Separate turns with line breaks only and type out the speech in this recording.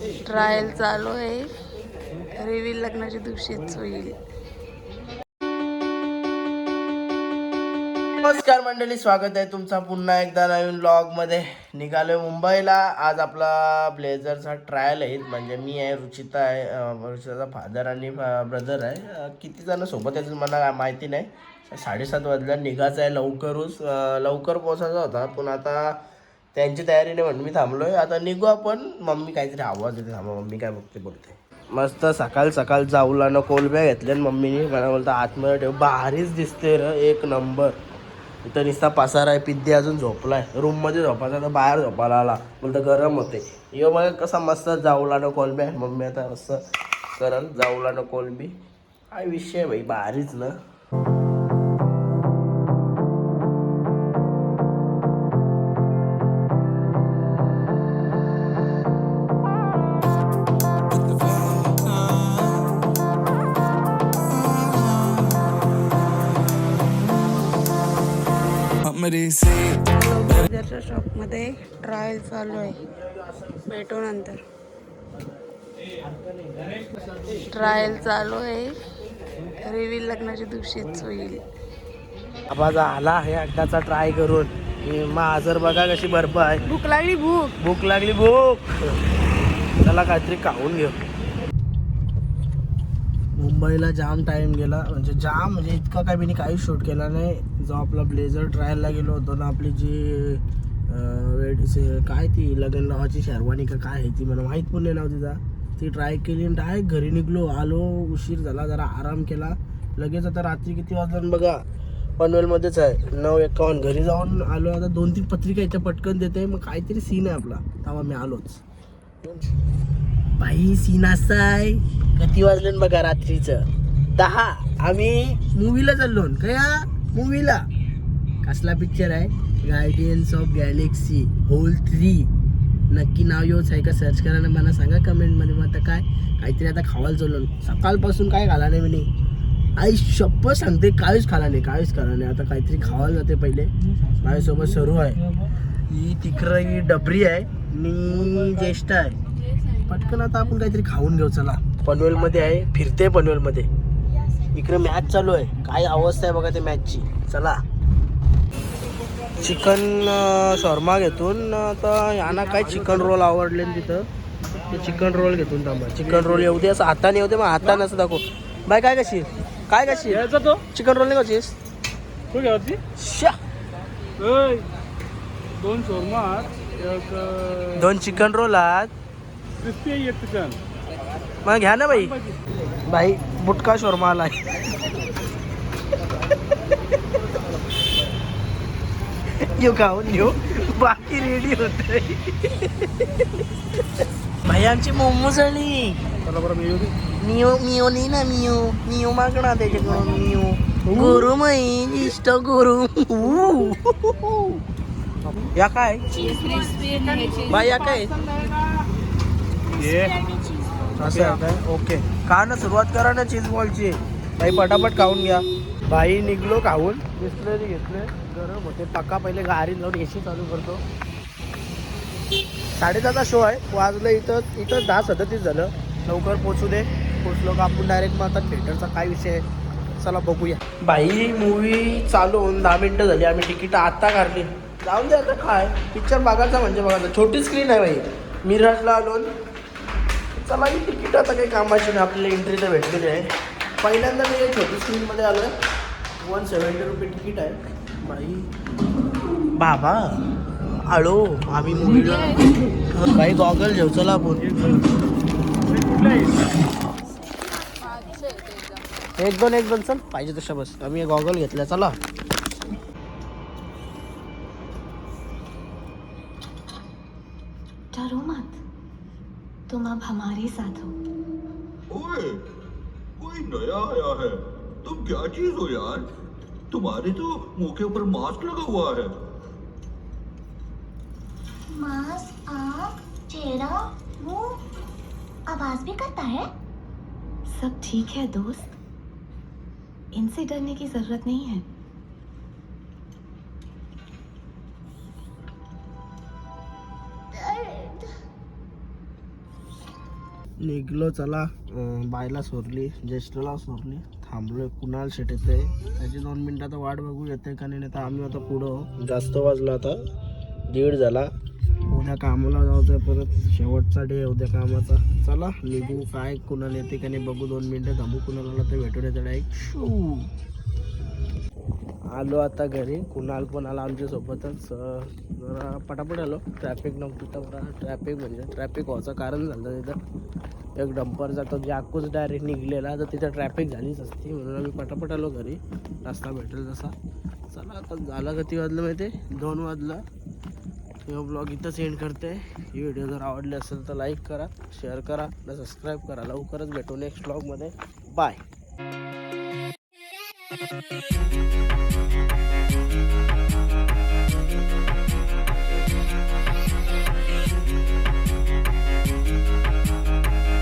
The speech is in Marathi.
ट्रायल चालू आहे. रिव्हील लग्नाच्या दिवशीच होईल.
नमस्कार मंडळी स्वागत आहे तुमचा पुन्हा एकदा नवीन ब्लॉगमध्ये. निघालोय मुंबईला. आज आपला ब्लेझरचा ट्रायल आहे. म्हणजे मी आहे रुचिता आहे रुचिताचा फादर आणि ब्रदर आहे. किती जण सोबत आहेत मला माहिती नाही. साडेसात वाजल्या निघायचं आहे लवकरच. लवकर पोहोचायचा होता. पण आता त्यांची तयारी नाही म्हणून मी थांबलोय. आता निघू आपण. मम्मी काहीतरी आवाज येते थांबा मम्मी काय बघते बोलते. मस्त सकाळ सकाळ जाऊला ना कोलब्या घेतल्या मम्मीने मला बोलता आतमध्ये ठेव भारीच दिसते र एक नंबर इथं नुसता पसारा आहे पिद्दी अजून झोपलाय. रूममध्ये झोपायचा तर बाहेर झोपायला आला. बोलतं गरम होते. यो मग कसा मस्त जाऊला ना कोलब्या मम्मी आता मस्त करल जाऊला ना कोलबी काय विषय आहे भाई भारीच ना.
ब्लेझरच्या शॉपमध्ये ट्रायल चालू आहे भेटू नंतर. ट्रायल चालू आहे. रिव्हील लग्नाच्या दिवशीच होईल.
आवाज आला आहे अड्डाचा ट्राय करून. माजर बघा कशी बर्फ आहे.
भूक लागली भूक.
भूक लागली भूक. चला काहीतरी खाऊन घेऊ. मुंबईला जाम टाइम गेला. म्हणजे जाम म्हणजे इतका काय मी काही शूट केला नाही. जो आपला ब्लेझर ट्रायलला गेलो होतो ना आपली जी अं, काय ती लग्न लावाची शेरवानी का काय आहे ती मला माहीत पण नाही नाव तिचा. ती ट्राय केली आणि डायरेक्ट घरी निघलो. आलो उशीर झाला जरा आराम केला. लगेच आता रात्री किती वाजलं बघा पनवेलमध्येच आहे. नऊ एकावन्न. घरी जाऊन आलो. आता दोन तीन पत्रिका इथे पटकन देते मग काहीतरी सीन आहे आपला. तेव्हा मी आलोच. बाई सीन असा आहे किती वाजले बघा रात्रीचं? दहा. आम्ही मूवीला चाललो कया मूवीला कसला पिक्चर आहे? Guardians of Galaxy whole three नक्की नाव येऊच आहे का? सर्च करा ना मला सांगा कमेंटमध्ये मग आता काय? काहीतरी आता खावायला चाललो सकाळपासून काय खाला नाही मी आई शप्प सांगते काहीच खाला नाही काहीच खाला नाही. आता काहीतरी खावायला जाते पहिले. माझ्यासोबत सर्व आहे. ही तिकडं ही डबरी आहे. आणि ज्येष्ठ आहे. पटकन आता आपण काहीतरी खाऊन घेऊ चला. पनवेलमध्ये आहे फिरते पनवेलमध्ये. इकडे मॅच चालू आहे. काय अवस्था आहे बघा ते मॅचची चला. चिकन शॉर्मा घेतून आता यांना काय चिकन रोल आवडले तिथं? ते चिकन रोल घेतून थांबा. चिकन रोल येऊ दे असं हाताने येऊ दे मग हाताने असं दाखव. बाय काय कशी काय कशी
तो.
चिकन रोल नाही कशीस
तू घ्यावती
श्या.
दोन शोरमा
दोन चिकन रोल आहात.
क्रिस्पी आहे एक चिकन
मग घ्या ना बाई. बाई बुटका शोरमा आलाय. येऊ खाऊन येऊ बाकी रेडी होत भाई आमची मोमोज आली
चला बरं मी
मिओ मिओ नाही ना मिओ मिओ मागणा त्याच्याकडून मिओ गुरु मैन इष्ट गुरु. या काय? बाई या काय?
ये.
असं आहे काय? ओके. का ना सुरुवात करा ना चीज बॉलची. बाई पटापट खाऊन घ्या. बाई निघलो खाऊन. बिस्लरी घेतले. गरम होते. पक्का पहिले गाडी जाऊन एसी चालू करतो. साडेदहाचा शो आहे. वाजलं इथं इथं दहा सदतीस झालं. लवकर पोचू दे. पोचलो का आपण डायरेक्ट मग आता थिएटरचा काय विषय आहे? चला बघूया. बाई मूवी चालू होऊन दहा मिनटं झाली. आम्ही तिकीट आत्ता काढली. जाऊन दे आता काय पिक्चर बघायचा म्हणजे बघायचा. छोटी स्क्रीन आहे बाई. मिरजला आलो चला ही तिकीट आता काही कामाची नाही. आपल्याला एंट्री तर भेटलेली आहे. पहिल्यांदा मी एक छोटी स्क्रीनमध्ये आलो आहे वन सेवन्टी रुपये तिकीट आहे. बाई. बाबा आळो आम्ही मुलीला काही गॉगल घेऊ चला आपण. एक दोन एक दोन चल. पाहिजे तशा बस. आम्ही गॉगल घेतल्या चला.
हमारे साथ हो।
ओए कोई नया आया है। तुम क्या चीज़ हो यार? तुम्हारे तो मुँह के ऊपर मास्क लगा हुआ है।
मास्क आँख चेहरा मुँह आवाज़ भी करता है?
सब ठीक है दोस्त। इनसे डरने की ज़रूरत नहीं है।
निघलो चला. बायला सोरली ज्येष्ठला सोरली थांबलोय कुणाल शेट येते त्याची दोन मिनटं आता वाट बघू येते का नाही तर आम्ही आता पुढं जास्त वाजला आता दीड झाला. उद्या कामाला जायचं परत शेवटचा डे उद्या कामाचा. चला निघू काय कुणाला येते का नाही बघू दोन मिनटं थांबू कुणाला तर भेटू द्या डायरेक्ट शू! आलो आता घरी. कुणाल पण आला आमच्यासोबतच. जरा पटापट आलो. ट्रॅफिक नव्हती तर मला ट्रॅफिक म्हणजे ट्रॅफिक व्हायचं कारण झालं तिथं. एक डंपर जातो जाकूच डायरेक्ट निघलेला तर तिथं ट्रॅफिक झालीच असती. म्हणून आम्ही पटापट आलो घरी. रस्ता भेटेल तसा. चला आता झालं किती वाजलं माहिती आहे? दोन वाजलं. हे ब्लॉग इथंच सेंड करते. ही व्हिडिओ जर आवडली असेल तर लाईक करा शेअर करा आणि सबस्क्राईब करा. लवकरच भेटू नेक्स्ट ब्लॉगमध्ये बाय Thank you.